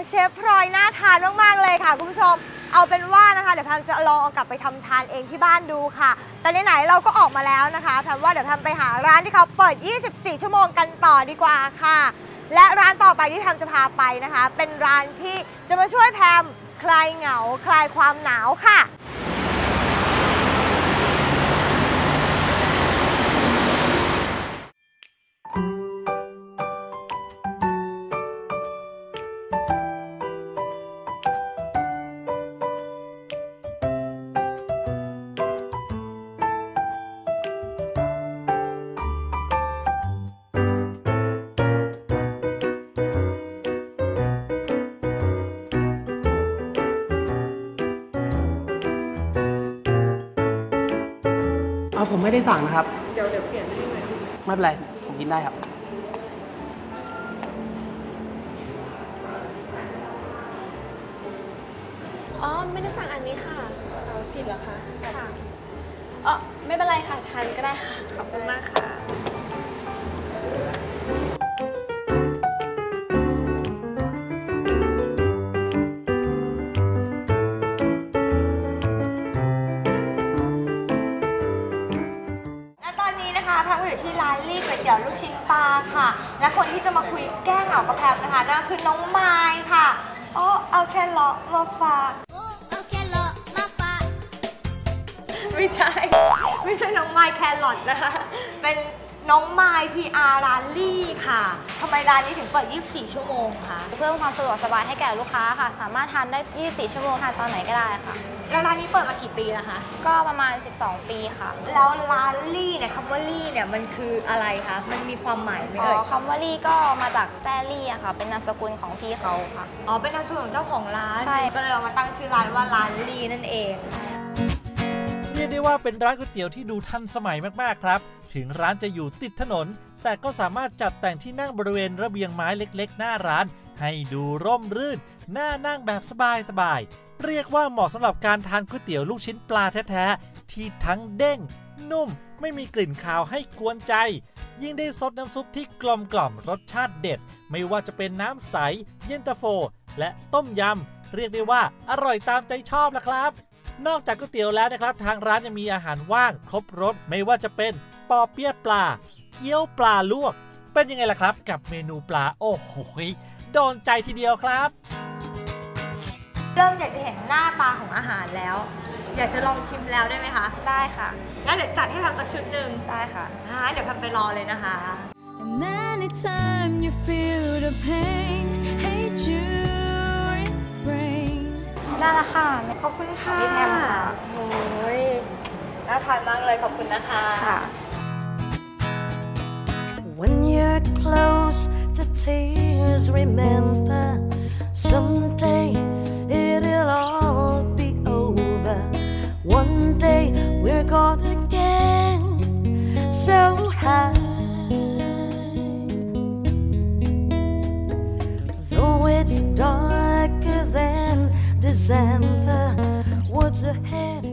ของเชฟพลอยน่าทานมากๆเลยค่ะคุณผู้ชม เอาเป็นว่านะคะเดี๋ยวแพมจะลองเอากลับไปทำทานเองที่บ้านดูค่ะ แต่ไหนๆเราก็ออกมาแล้วนะคะแพมว่าเดี๋ยวแพมไปหาร้านที่เขาเปิด 24 ชั่วโมงกันต่อดีกว่าค่ะ และร้านต่อไปที่แพมจะพาไปนะคะ เป็นร้านที่จะมาช่วยแพมคลายเหงาคลายความหนาวค่ะ เอาผมไม่ได้สั่งนะครับ เดี๋ยวเดี๋ยวเปลี่ยนให้ไหมไม่เป็นไร ผมกินได้ครับ อ๋อ ไม่ได้สั่งอันนี้ค่ะ เอาผิดเหรอคะ ค่ะเออไม่เป็นไรค่ะ ทานก็ได้ค่ะ ขอบคุณมากค่ะและ นี้นะคะแพมก็อยู่ที่ร้านลี่ก๋วยเตี๋ยวลูกชิ้นปลาค่ะ และคนที่จะมาคุยแก้เหงากับแพมนะคะนั่นคือน้องไม้ค่ะโอ้เอาแค่เลาะมาฝากไม่ใช่ ไม่ใช่น้องไม้แครอทนะคะ เป็น น้องไม้ PR ร้านลี่ค่ะทำไมร้านนี้ถึงเปิด 24 ชั่วโมงคะ เพิ่มความสะดวกสบายให้แก่ลูกค้าค่ะ สามารถทานได้ 24 ชั่วโมงทานตอนไหนก็ได้ค่ะ แล้วร้านนี้เปิดมากี่ปีแล้วคะ ก็ประมาณ 12 ปีค่ะ แล้วร้านลี่เนี่ยคำว่าลี่เนี่ยมันคืออะไรคะ มันมีความหมายไหมอ๋เอ่ย อคำว่าลี่ก็มาจากแซลี่อะค่ะ เป็นนามสกุลของพี่เขาค่ะ อ๋อ เป็นนามสกุลของเจ้าของร้าน ใช่ ก็เลยเอามาตั้งชื่อร้านว่าร้านลีนั่นเองเรียกได้ว่าเป็นร้านก๋วยเตี๋ยวที่ดูทันสมัยมากๆครับ ถึงร้านจะอยู่ติดถนน แต่ก็สามารถจัดแต่งที่นั่งบริเวณระเบียงไม้เล็กๆ หน้าร้าน ให้ดูร่มรื่นน่านั่งแบบสบายๆ เรียกว่าเหมาะสำหรับการทานก๋วยเตี๋ยวลูกชิ้นปลาแท้ๆ ที่ทั้งเด้ง นุ่ม ไม่มีกลิ่นคาวให้กวนใจ ยิ่งได้ซดน้ำซุปที่กลมกล่อมรสชาติเด็ด ไม่ว่าจะเป็นน้ำใส เย็นตาโฟ และต้มยำเรียกได้ว่าอร่อยตามใจชอบละครับ นอกจากก๋วยเตี๋ยวแล้วนะครับ ทางร้านยังมีอาหารว่างครบรสไม่ว่าจะเป็นปอเปี๊ยะปลา เกี๊ยวปลาลวก เป็นยังไงล่ะครับ กับเมนูปลาโอ้โหยโดนใจทีเดียวครับ เริ่มอยากจะเห็นหน้าตาของอาหารแล้ว อยากจะลองชิมแล้วได้ไหมคะ ได้ค่ะ งั้นเดี๋ยวจัดให้ทำสักชุดหนึ่งได้ค่ะอ่าเดี๋ยวแพมไปรอเลยนะคะ And anytime you feel the pain, hate you refrain. ได้ละค่ะ ขอบคุณค่ะพี่แพมค่ะโอ้ยน่าทานมากเลยขอบคุณนะคะค่ะ When you're close to tears, remember someday it'll all be over. One day we're gonna get so high. Though it's darker and the woods ahead.